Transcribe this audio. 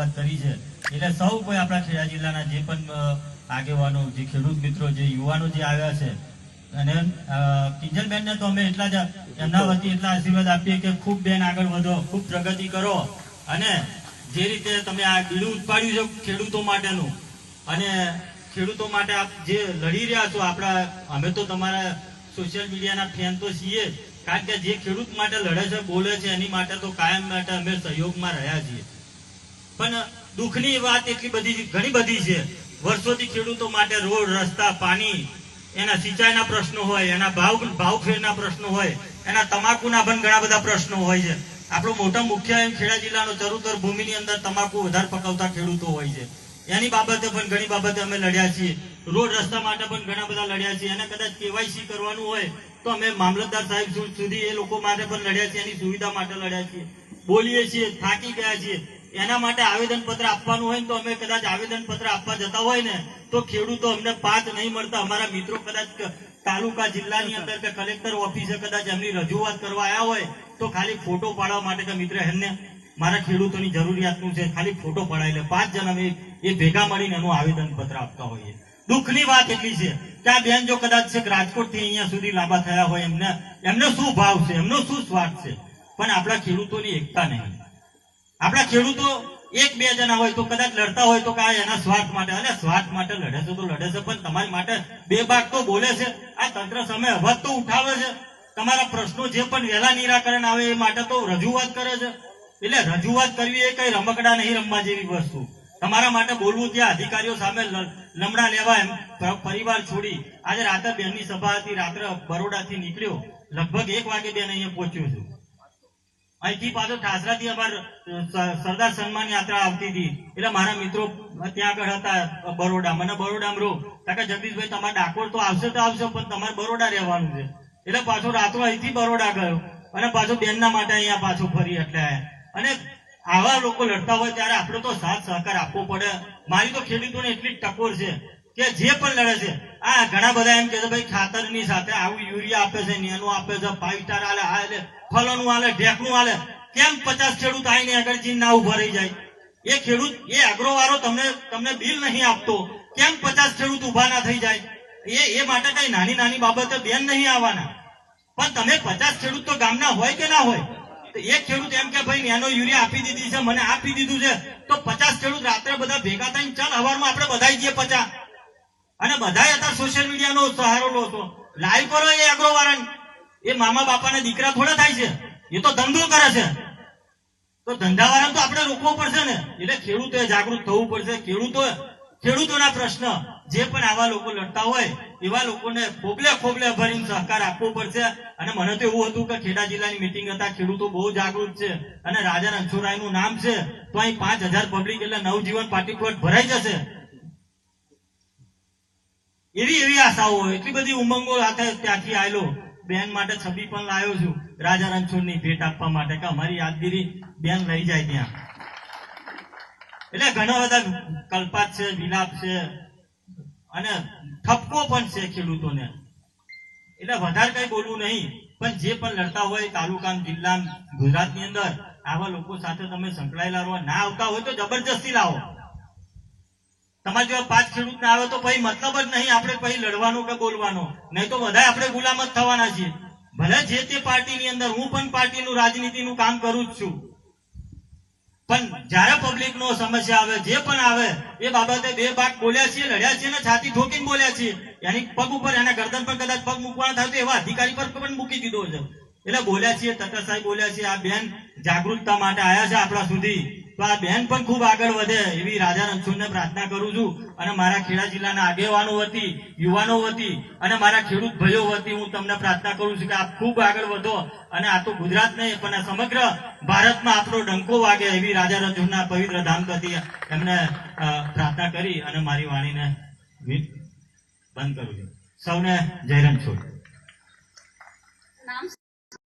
રજૂઆત કરી છે. એટલે સૌ કોઈ આપણા ખેડા જિલ્લાના જે પણ આગેવાનો, જે ખેડૂત મિત્રો, જે યુવાનો જે આવ્યા છે. અને કિંજલબેનને તો અમે એટલા જ એમના વતી એટલા આશીર્વાદ આપીએ કે ખૂબ બેન આગળ વધો, ખૂબ પ્રગતિ કરો. અને જે રીતે તમે આ બીડું ઉત્પાડ્યું છે ખેડૂતો માટેનું, અને ખેડૂતો માટે આપ જે લડી રહ્યા છો, આપણા, અમે તો તમારા સોશિયલ મીડિયાના ફેન તો છીએ. કારણ કે જે ખેડૂત માટે લડે છે, બોલે છે, એની માટે તો કાયમ માટે અમે સહયોગમાં રહ્યા છીએ. પણ દુઃખની વાત એટલી બધી ઘણી બધી છે. વર્ષોથી ખેડૂતો માટે રોડ, રસ્તા, પાણી, એના સિંચાઈના પ્રશ્નો હોય, એના ભાવ ભાવ ફેરના પ્રશ્નો હોય, એના તમાકુના પણ ઘણા બધા પ્રશ્નો હોય છે. આપણો મોટા મુખ્ય એમ ખેડા જિલ્લાનો ચરુતર ભૂમિની અંદર તમાકુ વધારે પકવતા ખેડૂતો હોય છે. એની બાબતે પણ ઘણી બાબતે અમે લડ્યા છીએ. રોડ, રસ્તા માટે પણ ઘણા બધા લડ્યા છીએ. અને કદાચ કેવાયસી કરવાનું હોય તો અમે મામલતદાર સાહેબ સુધી એ લોકો માટે પણ લડ્યા છીએ, એની સુવિધા માટે લડ્યા છીએ. બોલીએ છીએ, થાકી ગયા છીએ. એના માટે આવેદન પત્ર આપવાનું હોય ને તો અમે કદાચ આવેદન પત્ર આપવા જતા હોય ને, તો ખેડૂતો અમને પાંચ નહીં મળતા. અમારા મિત્રો કદાચ તાલુકા જિલ્લાની અંદર કે કલેક્ટર ઓફિસે કદાચ એમની રજૂઆત કરવા આવ્યા હોય, તો ખાલી ફોટો પાડવા માટે કે મિત્ર એમને, મારા ખેડૂતોની જરૂરિયાતનું છે, ખાલી ફોટો પડાવી લે. પાંચ જણ અમે એ ભેગા મળીને એનું આવેદન પત્ર આપતા હોઈએ. દુઃખની વાત એટલી છે કે આ બેન જો કદાચ છે રાજકોટથી અહીંયા સુધી લાંબા થયા હોય એમને, એમનો શું ભાવ છે? એમનો શું સ્વાર્થ છે? પણ આપણા ખેડૂતોની એકતા નહીં. આપણા ખેડૂતો એક બે જણા હોય તો કદાચ લડતા હોય તો આ એના સ્વાર્થ માટે અને સ્વાર્થ માટે લડે છે તો લડે છે, પણ તમારી માટે બે ભાગ તો બોલે છે. આ તંત્ર સામે અવાજ તો ઉઠાવે છે. તમારા પ્રશ્નો જે પણ વહેલા નિરાકરણ આવે એ માટે તો રજૂઆત કરે છે. એટલે રજૂઆત કરવી એ કઈ રમકડા નહીં રમવા જેવી વસ્તુ. તમારા માટે બોલવું ત્યાં અધિકારીઓ સામે લમડા લેવા એમ પરિવાર છોડી. આજે રાતે બેનની સભા હતી, રાત્રે બરોડાથી નીકળ્યો. લગભગ એક વાગે બેન અહીંયા પહોંચ્યો છું. અહીંથી પાછો ઠાસરાથી અમાર સરદાર સન્માન યાત્રા આવતી હતી. એટલે મારા મિત્રો ત્યાં આગળ હતા બરોડા. મને બરોડા રહો કાકા જગદીશભાઈ, તમારે ડાકોર તો આવશે તો આવશે, પણ તમારે બરોડા રહેવાનું છે. એટલે પાછો રાત્રો અહીંથી બરોડા ગયો. અને પાછો બેનના માટે અહીંયા પાછો ફરી એટલે અને આવા લોકો લડતા હોય ત્યારે આપણે તો સાથ સહકાર આપવો પડે. મારી તો ખેડૂતોને એટલી જ ટકોર છે. કે જે પણ લડે છે. આ ઘણા બધા એમ કે છે, ભાઈ, ખાતરની સાથે આવું યુરિયા આપે છે, નેનું આપે છે ફાઈવ આલે આ એટલે ફલાનું ઢેકનું આલે. કેમ પચાસ ખેડૂત આવીને આગળ જીન ના ઊભા રહી જાય? એ ખેડૂત, એ અગ્રો વાળો તમને તમને બિલ નહીં આપતો. કેમ પચાસ ખેડૂત ઊભા ના થઈ જાય? એ એ માટે કઈ નાની નાની બાબતે બેન નહીં આવવાના. પણ તમે પચાસ ખેડૂત તો ગામના હોય કે ના હોય? એક ખેડૂત એમ કે, ભાઈ, નેનો યુરિયા આપી દીધી છે, મને આપી દીધું છે. તો પચાસ ખેડૂત રાત્રે બધા ભેગા થઈને, ચાલ, હવારમાં આપણે બધા જઈએ પચાસ. અને બધા અત્યારે સોશિયલ મીડિયાનો સહારો લો છો. લાઈવ કરો એ અગ્રો વાળાને. એ મામા બાપાના દીકરા થોડા થાય છે. એ તો ધંધો કરે છે. તો ધંધાવાળાને તો આપણે રોકવો પડશે ને. એટલે ખેડૂતોએ જાગૃત થવું પડશે. ખેડૂતો ખેડૂતોના પ્રશ્ન. જે પણ આવા લોકો લડતા હોય, એવા લોકોને ખોબલે ખોબલે ભરીને સહકાર આપવો પડશે. અને મને તો એવું હતું કે ખેડા જિલ્લાની મિટિંગ હતા. ખેડૂતો બહુ જાગૃત છે. અને રાજા રણછોડરાયનું નામ છે. તો અહીં પાંચ હજાર પબ્લિક એટલે નવજીવન પાર્ટી પ્લોટ ભરાઈ જશે. એવી એવી આશાઓ એટલી બધી ઉમંગો સાથે ત્યાંથી આવેલો. બેન માટે છબી પણ લાવ્યો છું. રાજા રણછોડની ભેટ આપવા માટે કે અમારી યાદગીરી બેન લઈ જાય ત્યાં. એટલે ઘણા બધા કલ્પાત છે, વિલાપ છે. અને ઠપકો પણ છે ખેડૂતોને. એટલે વધારે કઈ બોલવું નહીં. પણ જે પણ લડતા હોય તાલુકા જિલ્લા ગુજરાતની અંદર, આવા લોકો સાથે તમે સંકળાયેલા રહો. ના આવતા હોય તો જબરજસ્તી લાવો. તમારે જો પાંચ ખેડૂત ના આવે તો પછી મતલબ જ નહીં, આપણે પછી લડવાનો કે બોલવાનો. નહીં તો બધા આપણે ગુલામ જ થવાના છીએ. ભલે જે તે પાર્ટીની અંદર, હું પણ પાર્ટીનું રાજનીતિનું કામ કરું જ છું. પણ જ્યારે પબ્લિક નો સમસ્યા આવે, જે પણ આવે, એ બાબતે બે ભાગ બોલ્યા છીએ, લડ્યા છીએ ને છાતી ઠોકીને બોલ્યા છીએ. એની પગ ઉપર, એના ગરદન પર કદાચ પગ મૂકવાના થાય તો એવા અધિકારી પર પણ મૂકી દીધો છે. એટલે બોલ્યા છીએ તટા બોલ્યા છીએ, આ બેન જાગૃતતા માટે આયા છે આપણા સુધી. તો આ બહેન પણ ખૂબ આગળ વધે એવી રાજા રણછોડને પ્રાર્થના કરું છું. અને મારા ખેડા જિલ્લાના આગેવાનો વતી, યુવાનો વતી અને મારા ખેડૂત ભાઈઓ વતી હું તમને પ્રાર્થના કરું છું કે આપ ખૂબ આગળ વધો. અને આ તો ગુજરાત નહીં, પણ સમગ્ર ભારતમાં આપણો ડંકો વાગે એવી રાજા રણછોડના પવિત્ર ધામ કરતી એમને પ્રાર્થના કરી અને મારી વાણીને બંધ કરું છું. સૌને જય રણછોડ